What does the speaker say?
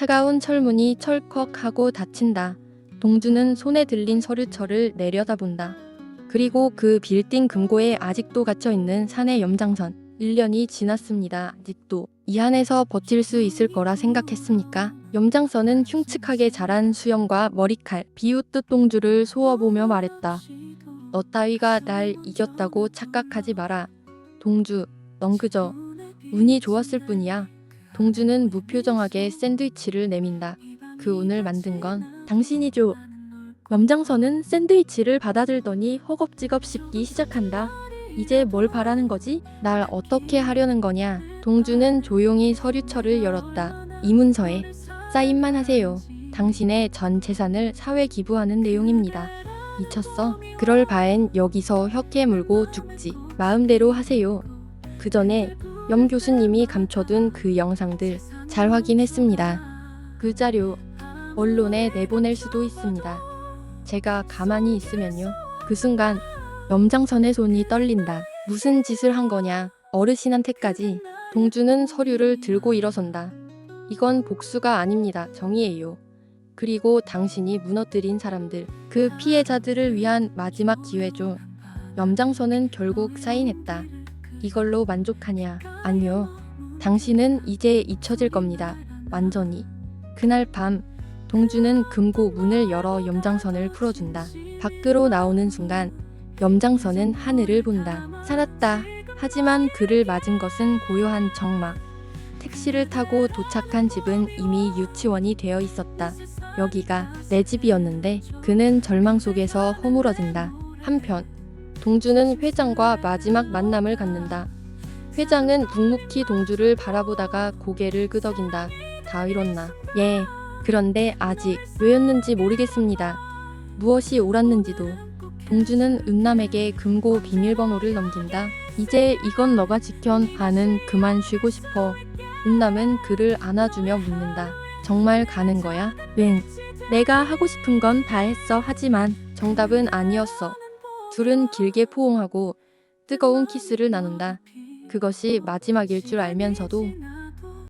차가운 철문이 철컥 하고 닫힌다. 동주는 손에 들린 서류철을 내려다본다. 그리고 그 빌딩 금고에 아직도 갇혀 있는 사내 염장선. 1년이 지났습니다. 아직도 이 안에서 버틸 수 있을 거라 생각했습니까? 염장선은 흉측하게 자란 수염과 머리칼, 비웃듯 동주를 소어보며 말했다. 너 따위가 날 이겼다고 착각하지 마라. 동주, 넌 그저 운이 좋았을 뿐이야. 동주는 무표정하게 샌드위치를 내민다. 그 운을 만든 건 당신이죠. 염장선은 샌드위치를 받아들더니 허겁지겁 씹기 시작한다. 이제 뭘 바라는 거지? 날 어떻게 하려는 거냐? 동주는 조용히 서류철을 열었다. 이 문서에 사인만 하세요. 당신의 전 재산을 사회 기부하는 내용입니다. 미쳤어? 그럴 바엔 여기서 혁해 물고 죽지. 마음대로 하세요. 그 전에 염 교수님이 감춰둔 그 영상들 잘 확인했습니다. 그 자료 언론에 내보낼 수도 있습니다. 제가 가만히 있으면요. 그 순간 염장선의 손이 떨린다. 무슨 짓을 한 거냐. 어르신한테까지. 동주는 서류를 들고 일어선다. 이건 복수가 아닙니다. 정의예요. 그리고 당신이 무너뜨린 사람들, 그 피해자들을 위한 마지막 기회죠. 염장선은 결국 사인했다. 이걸로 만족하냐? 아니요. 당신은 이제 잊혀질 겁니다. 완전히. 그날 밤, 동주는 금고 문을 열어 염장선을 풀어준다. 밖으로 나오는 순간, 염장선은 하늘을 본다. 살았다. 하지만 그를 맞은 것은 고요한 정막. 택시를 타고 도착한 집은 이미 유치원이 되어 있었다. 여기가 내 집이었는데 그는 절망 속에서 허물어진다. 한편 동주는 회장과 마지막 만남을 갖는다. 회장은 묵묵히 동주를 바라보다가 고개를 끄덕인다. 다 이뤘나? 예. 그런데 아직 왜였는지 모르겠습니다. 무엇이 옳았는지도. 동주는 은남에게 금고 비밀번호를 넘긴다. 이제 이건 너가 지켜. 나는 그만 쉬고 싶어. 은남은 그를 안아주며 묻는다. 정말 가는 거야? 응. 내가 하고 싶은 건 다 했어. 하지만 정답은 아니었어. 둘은 길게 포옹하고 뜨거운 키스를 나눈다. 그것이 마지막일 줄 알면서도